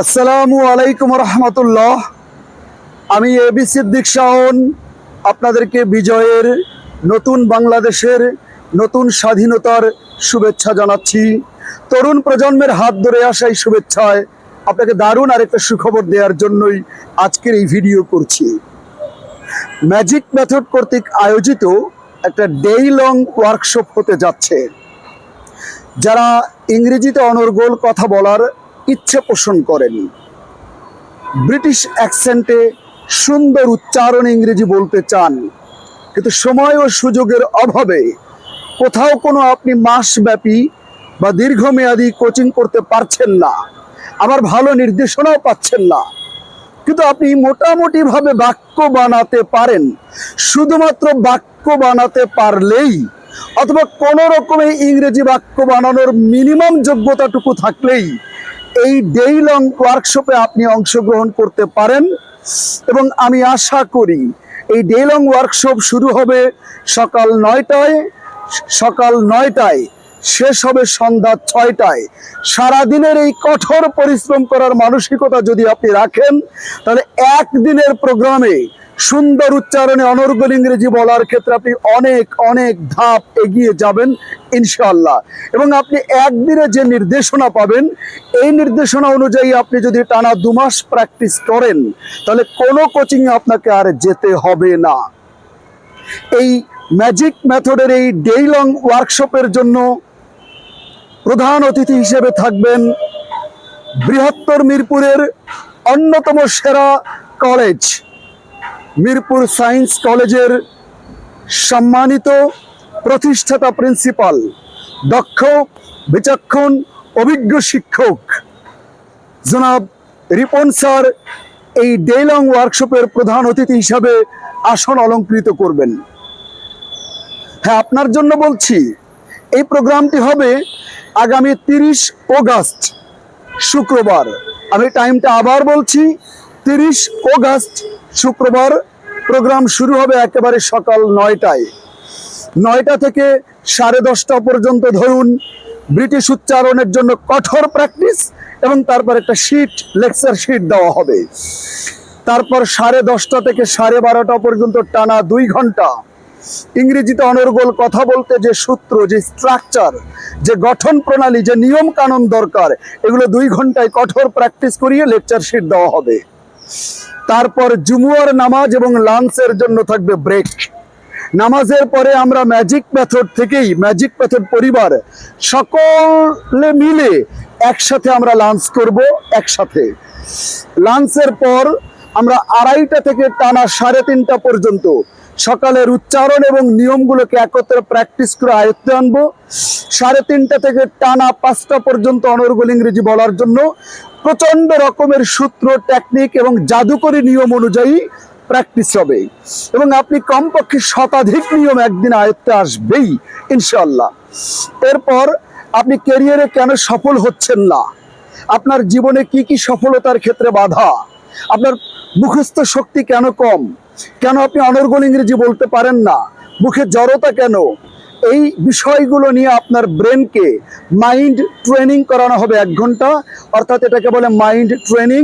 আসসালামু আলাইকুম রহমতুল্লাহ। আমি এবি সিদ্দিক শাহন আপনাদেরকে বিজয়ের নতুন বাংলাদেশের নতুন স্বাধীনতার শুভেচ্ছা জানাচ্ছি। তরুণ প্রজন্মের হাত ধরে আসা এই শুভেচ্ছায় আপনাকে দারুণ আরেকটা সুখবর দেওয়ার জন্যই আজকের এই ভিডিও করছি। ম্যাজিক মেথড কর্তৃক আয়োজিত একটা ডেই লং ওয়ার্কশপ হতে যাচ্ছে। যারা ইংরেজিতে অনর্গল কথা বলার ইচ্ছে পোষণ করেন। ব্রিটিশ অ্যাকসেন্টে সুন্দর উচ্চারণ ইংরেজি বলতে চান, কিন্তু সময় ও সুযোগের অভাবে কোথাও কোনো আপনি মাসব্যাপী বা দীর্ঘমেয়াদী কোচিং করতে পারছেন না, আবার ভালো নির্দেশনাও পাচ্ছেন না। কিন্তু আপনি মোটামুটিভাবে বাক্য বানাতে পারেন, শুধুমাত্র বাক্য বানাতে পারলেই, অথবা কোনো রকমে ইংরেজি বাক্য বানানোর মিনিমাম যোগ্যতাটুকু থাকলেই এই ডেই লং ওয়ার্কশপে আপনি অংশগ্রহণ করতে পারেন এবং আমি আশা করি এই ডে লং ওয়ার্কশপ শুরু হবে সকাল নয়টায় সকাল নয়টায়, শেষ হবে সন্ধ্যা ছয়টায়। সারাদিনের এই কঠোর পরিশ্রম করার মানসিকতা যদি আপনি রাখেন, তাহলে একদিনের প্রোগ্রামে সুন্দর উচ্চারণে অনর্গল ইংরেজি বলার ক্ষেত্রে আপনি অনেক অনেক ধাপ এগিয়ে যাবেন ইনশাল্লাহ এবং আপনি একদিনে যে নির্দেশনা পাবেন, এই নির্দেশনা অনুযায়ী আপনি যদি টানা দু মাস প্র্যাকটিস করেন, তাহলে কোনো কোচিংয়ে আপনাকে আর যেতে হবে না। এই ম্যাজিক মেথডের এই ডেই লং ওয়ার্কশপের জন্য প্রধান অতিথি হিসেবে থাকবেন বৃহত্তর মিরপুরের অন্যতম সেরা কলেজ মিরপুর সায়েন্স কলেজের সম্মানিত প্রতিষ্ঠাতা প্রিন্সিপাল, দক্ষ, বিচক্ষণ, অভিজ্ঞ শিক্ষক, জনাব রিপন স্যার এই ডেলং ওয়ার্কশপের প্রধান অতিথি হিসাবে আসন অলঙ্কৃত করবেন। হ্যাঁ আপনার জন্য বলছি, এই প্রোগ্রামটি হবে আগামী তিরিশ অগাস্ট, শুক্রবার। আমি টাইমটা আবার বলছি, তিরিশ অগাস্ট শুক্রবার প্রোগ্রাম শুরু হবে একেবারে সকাল নয়টায়। নয়টা থেকে সাড়ে দশটা পর্যন্ত ধরুন, ব্রিটিশ উচ্চারণের জন্য কঠোর প্র্যাকটিস এবং তারপর একটা শিট লেকচার শিট দেওয়া হবে। তারপর সাড়ে দশটা থেকে সাড়ে বারোটা পর্যন্ত টানা দুই ঘণ্টা ইংরেজিতে অনর্গল কথা বলতে যে সূত্র, যে স্ট্রাকচার যে গঠন প্রণালী, যে নিয়ম কানুন দরকার, এগুলো দুই ঘন্টায় কঠোর প্র্যাকটিস করিয়ে লেকচার শিট দেওয়া হবে। তারপর জুমুয়ার নামাজ এবং লাঞ্চের জন্য থাকবে ব্রেক। নামাজের পরে আমরা ম্যাজিক মেথড থেকেই, ম্যাজিক মেথড পরিবার সকলে মিলে একসাথে আমরা লাঞ্চ করব, একসাথে। লাঞ্চের পর আমরা আড়াইটা থেকে টানা সাড়ে তিনটা পর্যন্ত সকালের উচ্চারণ এবং নিয়মগুলোকে একত্রে প্র্যাকটিস করে আয়ত্তে আনব। সাড়ে তিনটা থেকে টানা পাঁচটা পর্যন্ত অনর্গল ইংরেজি বলার জন্য প্রচণ্ড রকমের সূত্র টেকনিক এবং জাদুকরী নিয়ম অনুযায়ী প্র্যাকটিস হবে। এবং আপনি কমপক্ষে শতাধিক নিয়ম একদিন আয়ত্তে আসবেই ইনশাল্লাহ এরপর আপনি ক্যারিয়ারে কেন সফল হচ্ছেন না? আপনার জীবনে কি কি সফলতার ক্ষেত্রে বাধা? আপনার মুখস্থ শক্তি কেন কম? কেন আপনি অনর্গল ইংরেজি বলতে পারেন না? মুখে জড়তা কেন? এই বিষয়গুলো নিয়ে আপনার ব্রেনকে মাইন্ড ট্রেনিং করানো হবে এক ঘণ্টা। অর্থাৎ এটাকে বলে মাইন্ড ট্রেনিং,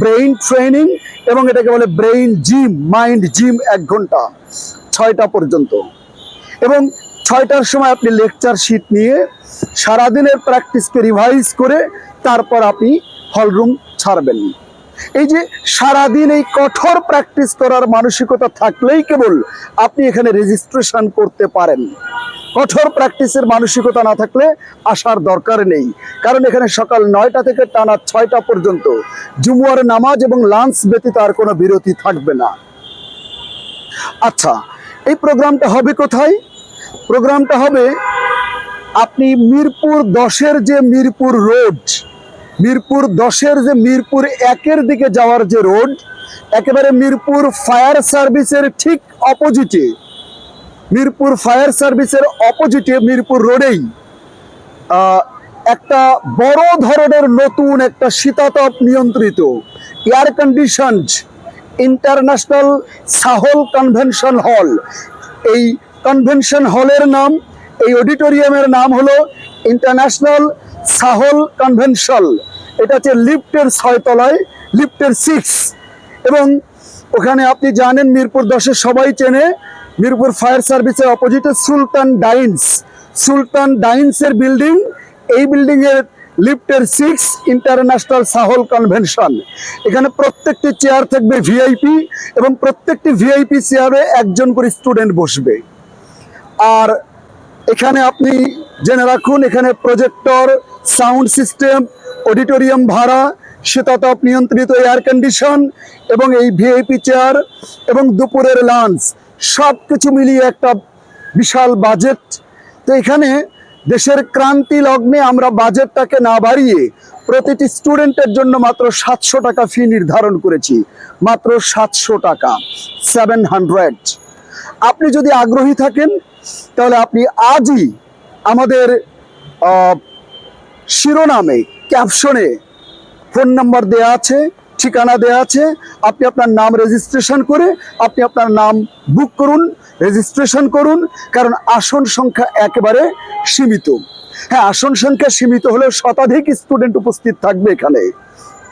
ব্রেইন ট্রেনিং এবং এটাকে বলে ব্রেইন জিম, মাইন্ড জিম এক ঘণ্টা। ছয়টা পর্যন্ত। এবং ছয়টার সময় আপনি লেকচার শিট নিয়ে সারাদিনের প্র্যাকটিসকে রিভাইজ করে তারপর আপনি হলরুম ছাড়বেন। এই যে সারাদিন এই কঠোর প্র্যাকটিস করার মানসিকতা থাকলেই কেবল আপনি এখানে রেজিস্ট্রেশন করতে পারেন। কঠোর প্র্যাকটিসের মানসিকতা না থাকলে আসার দরকার নেই। কারণ এখানে সকাল নয়টা থেকে টানা ছয়টা পর্যন্ত জুমুয়ার নামাজ এবং লাঞ্চ ব্যতীত আর কোনো বিরতি থাকবে না। আচ্ছা এই প্রোগ্রামটা হবে কোথায়? প্রোগ্রামটা হবে আপনি মিরপুর দশের যে মিরপুর রোড মিরপুর দশের যে মিরপুর একের দিকে যাওয়ার যে রোড, একেবারে মিরপুর ফায়ার সার্ভিসের ঠিক অপোজিটে। মিরপুর ফায়ার সার্ভিসের অপোজিটে মিরপুর রোডেই একটা বড় ধরনের নতুন একটা শীতাতপ নিয়ন্ত্রিত। Air condition international Sahl convention hall. এই কনভেনশন হলের নাম, এই অডিটোরিয়ামের নাম হলো ইন্টারন্যাশনাল সাহল কনভেনশন এটা হচ্ছে লিফটের তলায়, লিফটের সিক্স এবং ওখানে আপনি জানেন মিরপুর দশের সবাই চেনে, মিরপুর ফায়ার সার্ভিসের অপোজিটে সুলতান ডাইন্স। সুলতান ডাইন্সের বিল্ডিং এই বিল্ডিং এর লিফটের সিক্স ইন্টারন্যাশনাল সাহল কনভেনশন এখানে প্রত্যেকটি চেয়ার থাকবে ভিআইপি এবং প্রত্যেকটি ভিআইপি চেয়ারে একজন করে স্টুডেন্ট বসবে। আর এখানে আপনি জেনে রাখুন, এখানে প্রজেক্টর সাউন্ড সিস্টেম অডিটোরিয়াম ভাড়া, শীতাতাপ নিয়ন্ত্রিত এয়ার কন্ডিশন এবং এই ভিআইপি চেয়ার এবং দুপুরের লাঞ্চ সব কিছু মিলিয়ে একটা বিশাল বাজেট তো এখানে দেশের ক্রান্তি লগ্নে আমরা বাজেটটাকে না বাড়িয়ে প্রতিটি স্টুডেন্টের জন্য মাত্র সাতশো টাকা ফি নির্ধারণ করেছি। মাত্র সাতশো টাকা সেভেন হান্ড্রেড আপনি যদি আগ্রহী থাকেন তাহলে আপনি আজই আমাদের শিরোনামে ক্যাপশনে ফোন নাম্বার দেয়া আছে, ঠিকানা দেয়া আছে, আপনি আপনার নাম রেজিস্ট্রেশন করে আপনি আপনার নাম বুক করুন রেজিস্ট্রেশন করুন, কারণ আসন সংখ্যা একেবারে সীমিত। হ্যাঁ আসন সংখ্যা সীমিত হলেও শতাধিক স্টুডেন্ট উপস্থিত থাকবে এখানে।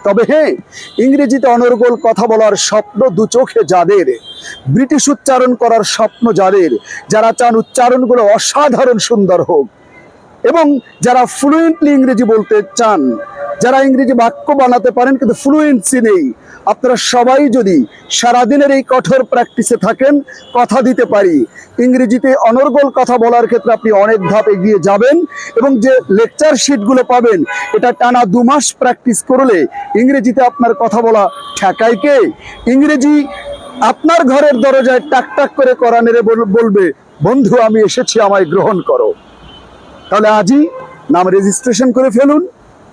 তবে হ্যাঁ ইংরেজিতে অনর্গল কথা বলার স্বপ্ন দু চোখে যাদের। ব্রিটিশ উচ্চারণ করার স্বপ্ন যাদের, যারা চান উচ্চারণগুলো অসাধারণ সুন্দর হোক। এবং যারা ফ্লুয়েন্টলি ইংরেজি বলতে চান যারা ইংরেজি বাক্য বানাতে পারেন, কিন্তু ফ্লুয়েন্সি নেই। আপনারা সবাই যদি সারাদিনের এই কঠোর প্র্যাকটিসে থাকেন, কথা দিতে পারি। ইংরেজিতে অনর্গল কথা বলার ক্ষেত্রে আপনি অনেক ধাপ এগিয়ে যাবেন এবং যে লেকচার শিটগুলো পাবেন, এটা টানা দু মাস প্র্যাকটিস করলে ইংরেজিতে আপনার কথা বলা ঠেকায় কে? ইংরেজি আপনার ঘরের দরজায় টাক টাক করে করা নেড়ে বলবে, বন্ধু, আমি এসেছি, আমায় গ্রহণ করো। তাহলে আজই নাম রেজিস্ট্রেশন করে ফেলুন।